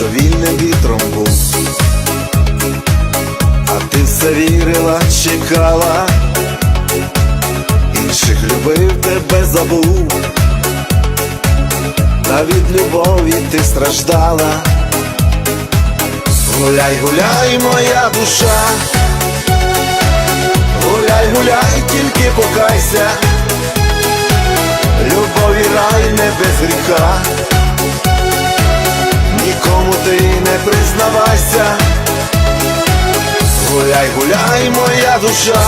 що вільним вітром був, а ти все вірила, чекала, інших любив, тебе забув, та від любові ти страждала. Гуляй, гуляй, моя душа, гуляй, гуляй, тільки покайся, любові рай не без гріха, признавайся, гуляй, гуляй, моя душа,